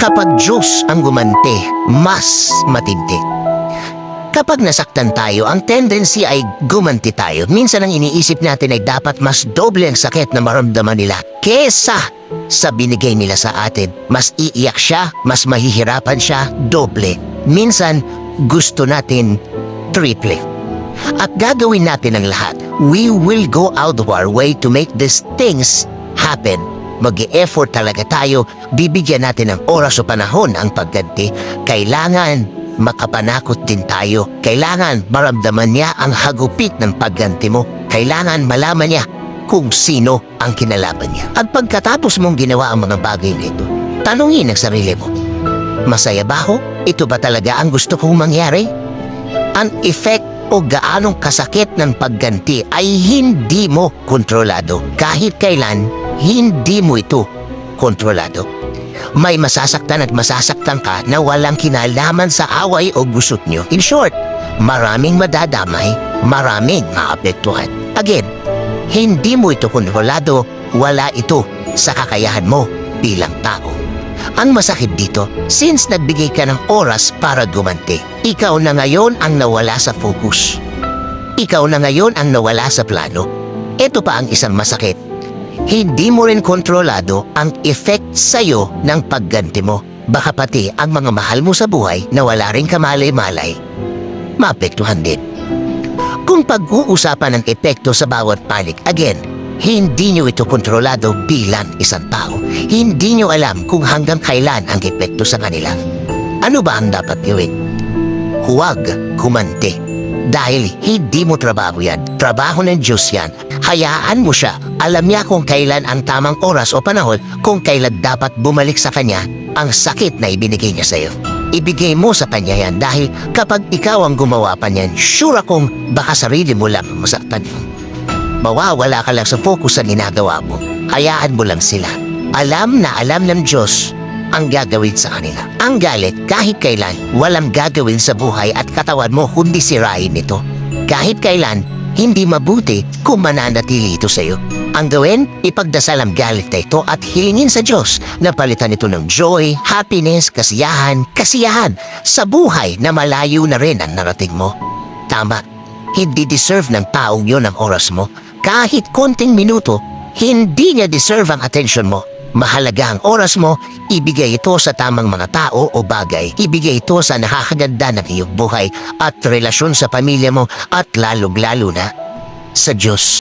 Kapag Diyos ang gumante, mas matindi. Kapag nasaktan tayo, ang tendency ay gumanti tayo. Minsan ang iniisip natin ay dapat mas doble ang sakit na maramdaman nila kesa sa binigay nila sa atin. Mas iiyak siya, mas mahihirapan siya, doble. Minsan, gusto natin triple. At gagawin natin ang lahat. We will go out of our way to make these things happen. Mag effort talaga tayo, bibigyan natin ng oras o panahon ang pagganti. Kailangan makapanakot din tayo. Kailangan maramdaman niya ang hagupit ng pagganti mo. Kailangan malaman niya kung sino ang kinalaban niya. At pagkatapos mong ginawa ang mga bagay na ito, tanungin ang sarili mo. Masaya ba ako? Ito ba talaga ang gusto kong mangyari? Ang effect o gaanong kasakit ng pagganti ay hindi mo kontrolado. Kahit kailan, hindi mo ito kontrolado. May masasaktan at masasaktan ka na walang kinalaman sa away o gusot nyo. In short, maraming madadamay, maraming maapektuhan. Again, hindi mo ito kontrolado, wala ito sa kakayahan mo bilang tao. Ang masakit dito, since nagbigay ka ng oras para gumanti, ikaw na ngayon ang nawala sa focus. Ikaw na ngayon ang nawala sa plano. Ito pa ang isang masakit. Hindi mo rin kontrolado ang effect sa'yo ng pagganti mo. Baka pati ang mga mahal mo sa buhay na wala rin kamalay-malay, maapektuhan din. Kung pag-uusapan ng epekto sa bawat panig, again, hindi nyo ito kontrolado bilang isang tao. Hindi nyo alam kung hanggang kailan ang epekto sa kanila. Ano ba ang dapat gawin? Huwag kumante. Dahil hindi mo trabaho yan. Trabaho ng Diyos yan. Hayaan mo siya. Alam niya kung kailan ang tamang oras o panahon kung kailan dapat bumalik sa kanya ang sakit na ibinigay niya sa'yo. Ibigay mo sa kanya yan dahil kapag ikaw ang gumawa pa niyan, sure akong baka sarili mo lang ang masaktan mo. Mawawala ka lang sa focus sa ginagawa mo. Hayaan mo lang sila. Alam na alam ng Diyos ang gagawin sa kanila. Ang galit kahit kailan walang gagawin sa buhay at katawan mo kundi sirain ito. Kahit kailan, hindi mabuti kung mananatili ito sa iyo. Ang gawin, ipagdasal ang galit na ito at hilingin sa Diyos na palitan ito ng joy, happiness, kasiyahan, kasiyahan sa buhay na malayo na rin ang narating mo. Tama, hindi deserve ng taong yon ang oras mo. Kahit konting minuto, hindi niya deserve ang attention mo. Mahalaga oras mo, ibigay ito sa tamang mga tao o bagay. Ibigay ito sa nakakaganda ng iyong buhay at relasyon sa pamilya mo at lalong-lalo na sa Diyos.